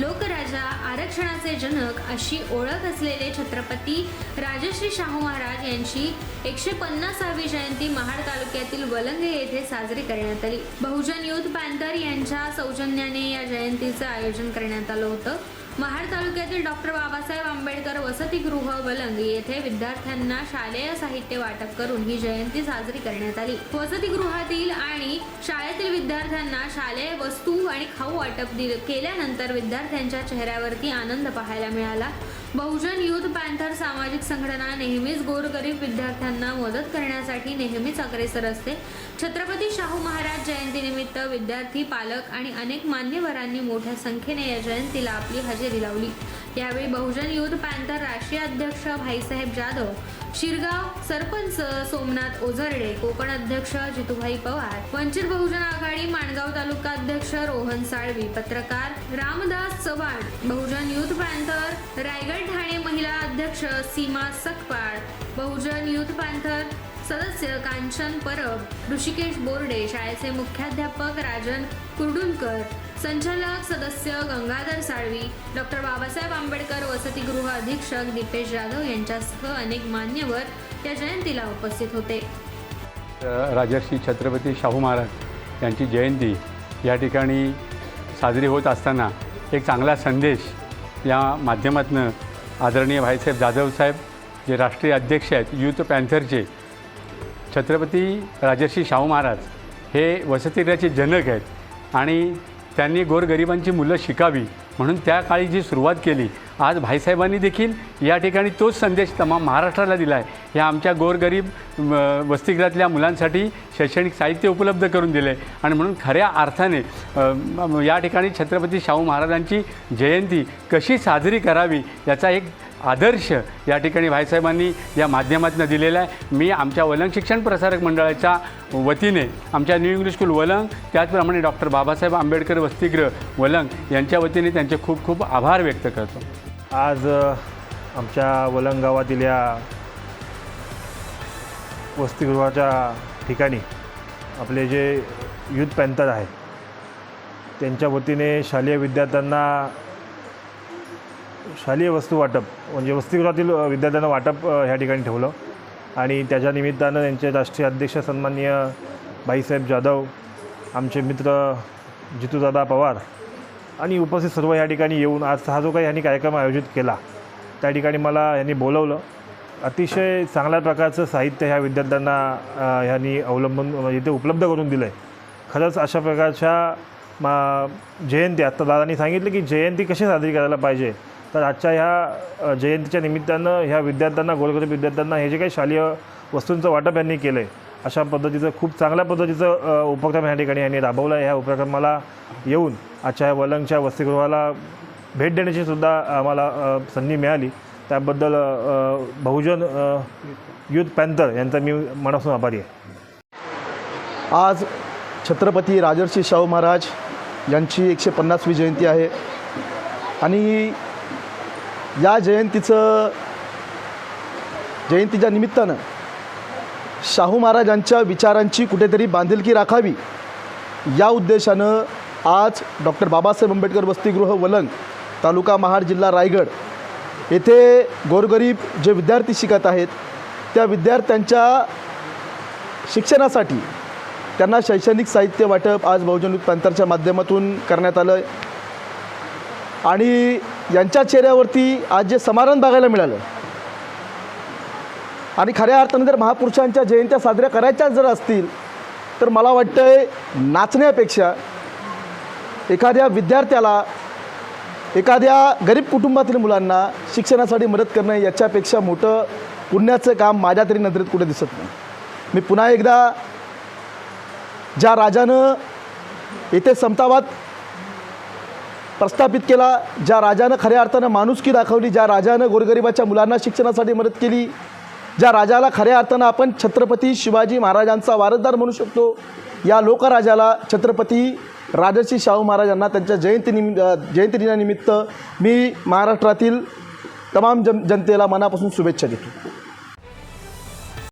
लोकराजा आरक्षणाचे जनक अशी ओळख असलेले छत्रपती राजश्री शाहू महाराज यांची एकशे पन्नासावी जयंती महाड तालुक्यातील वलंगे येथे साजरी करण्यात आली. बहुजन युथ पॅन्थर यांच्या सौजन्याने या जयंतीचं आयोजन करण्यात आलं होतं. महाड तालुक्यातील डॉक्टर बाबासाहेब आंबेडकर वसतिगृह वलंग येथे विद्यार्थ्यांना शालेय साहित्य वाटप करून ही जयंती साजरी करण्यात आली. वसतिगृहातील आणि शाळेतील विद्यार्थ्यांना शालेय वस्तू आणि खाऊ वाटप दिल केल्यानंतर विद्यार्थ्यांच्या चेहऱ्यावरती आनंद पाहायला मिळाला. बहुजन युथ पॅन्थर सामाजिक संघटना नेहमीच गोरगरीब विद्यार्थ्यांना मदत करण्यासाठी नेहमीच अग्रेसर असते. छत्रपती शाहू महाराज जयंतीनिमित्त विद्यार्थी पालक आणि अनेक मान्यवरांनी मोठ्या संख्येने या जयंतीला आपली हजेरी हजेरी लावली. यावेळी बहुजन युथ पॅन्थर राष्ट्रीय अध्यक्ष भाईसाहेब जाधव शिरगाव सरपंच सोमनाथ ओझरडे कोकण अध्यक्ष जितूभाई पवार वंचित बहुजन आघाडी माणगाव तालुका अध्यक्ष रोहन साळवी पत्रकार रामदास चव्हाण बहुजन युथ पॅन्थर रायगड ठाणे महिला अध्यक्ष सीमा सकपाळ बहुजन युथ पॅन्थर सदस्य कांचन परब ऋषिकेश बोर्डे शाळेचे मुख्याध्यापक राजन कुर्डुलकर संचालक सदस्य गंगाधर साळवी डॉक्टर बाबासाहेब आंबेडकर वसतिगृह अधीक्षक दीपेश जाधव यांच्यासह अनेक मान्यवर या जयंतीला उपस्थित होते. राजर्षी छत्रपती शाहू महाराज यांची जयंती या ठिकाणी साजरी होत असताना एक चांगला संदेश या माध्यमातून आदरणीय भाईसाहेब जाधव साहेब जे राष्ट्रीय अध्यक्ष आहेत युथ पॅन्थरचे छत्रपती राजर्षी शाहू महाराज हे वसतिगृहाचे जनक आहेत आणि त्यांनी गोरगरिबांची मुलं शिकावी म्हणून त्या काळी जी सुरुवात केली आज भाईसाहेबांनी देखील या ठिकाणी तोच संदेश तमाम महाराष्ट्राला दिला आहे ह्या आमच्या गोरगरीब वसतिगृहातल्या मुलांसाठी शैक्षणिक साहित्य उपलब्ध करून दिले आणि म्हणून खऱ्या अर्थाने या ठिकाणी छत्रपती शाहू महाराजांची जयंती कशी साजरी करावी याचा एक आदर्श या ठिकाणी भाईसाहेबांनी या माध्यमातून दिलेला आहे. मी आमच्या वलंग शिक्षण प्रसारक मंडळाच्या वतीने आमच्या न्यू इंग्लिश स्कूल वलंग त्याचप्रमाणे डॉक्टर बाबासाहेब आंबेडकर वसतिगृह वलंग यांच्या वतीने त्यांचे खूप खूप आभार व्यक्त करतो. आज आमच्या वलंग गावातील या वसतिगृहाच्या ठिकाणी आपले जे युथ पॅन्थर आहे त्यांच्या वतीने शालेय विद्यार्थ्यांना शालेय वस्तू वाटप म्हणजे वसतिगृहातील विद्यार्थ्यांना वाटप ह्या ठिकाणी ठेवलं. आणि त्याच्या निमित्तानं त्यांचे राष्ट्रीय अध्यक्ष सन्माननीय भाईसाहेब जाधव आमचे मित्र जितूदादा पवार आणि उपस्थित सर्व या ठिकाणी येऊन आज हा जो काही यांनी कार्यक्रम आयोजित केला त्या ठिकाणी मला यांनी बोलवलं. अतिशय चांगल्या प्रकारचं साहित्य ह्या विद्यार्थ्यांना ह्यांनी अवलंबून म्हणजे इथे उपलब्ध करून दिलं आहे खरंच अशा प्रकारच्या मा जयंती आत्ता दादांनी सांगितलं की जयंती कशी साजरी करायला पाहिजे तर आजच्या ह्या जयंतीच्या निमित्तानं ह्या विद्यार्थ्यांना गोरगरीब विद्यार्थ्यांना हे जे काही शालेय वस्तूंचं वाटप यांनी केलं आहे अशा पद्धतीचं खूप चांगल्या पद्धतीचं उपक्रम ह्या ठिकाणी यांनी राबवला आहे. ह्या उपक्रमाला येऊन आजच्या ह्या वलंगच्या वसतिगृहाला भेट देण्याची सुद्धा आम्हाला संधी मिळाली. त्याबद्दल बहुजन युथ पॅन्थर यांचा मी मनापासून आभारी आहे. आज छत्रपती राजर्षी शाहू महाराज यांची एकशे पन्नासवी जयंती आहे. आणि या जयंतीचं जयंतीच्या निमित्तानं शाहू महाराजांच्या विचारांची कुठेतरी बांधिलकी राखावी. या उद्देशानं आज डॉक्टर बाबासाहेब आंबेडकर वसतिगृह वलंग तालुका महाड जिल्हा रायगड येथे गोरगरीब जे विद्यार्थी शिकत आहेत त्या विद्यार्थ्यांच्या शिक्षणासाठी त्यांना शैक्षणिक साहित्य वाटप आज बहुजन युथ माध्यमातून करण्यात आलं आहे आणि यांच्या चेहऱ्यावरती आज जे समाधान बघायला मिळालं आणि खऱ्या अर्थानं जर महापुरुषांच्या जयंत्या साजऱ्या करायच्या जर असतील तर मला वाटतं आहे नाचण्यापेक्षा एखाद्या विद्यार्थ्याला एखाद्या गरीब कुटुंबातील मुलांना शिक्षणासाठी मदत करणं याच्यापेक्षा मोठं पुण्याचं काम माझ्या तरी नजरेत कुठे दिसत नाही. मी पुन्हा एकदा ज्या राजानं येथे समतावाद प्रस्थापित केला. ज्या राजानं खऱ्या अर्थानं माणुसकी दाखवली ज्या राजानं गोरगरिबाच्या मुलांना शिक्षणासाठी मदत केली ज्या राजाला खऱ्या अर्थानं आपण छत्रपती शिवाजी महाराजांचा वारसदार म्हणू शकतो या लोकराजाला छत्रपती राजर्षी शाहू महाराजांना त्यांच्या जयंतीनिमि जयंती दिनानिमित्त मी महाराष्ट्रातील तमाम जन जनतेला मनापासून शुभेच्छा देतो.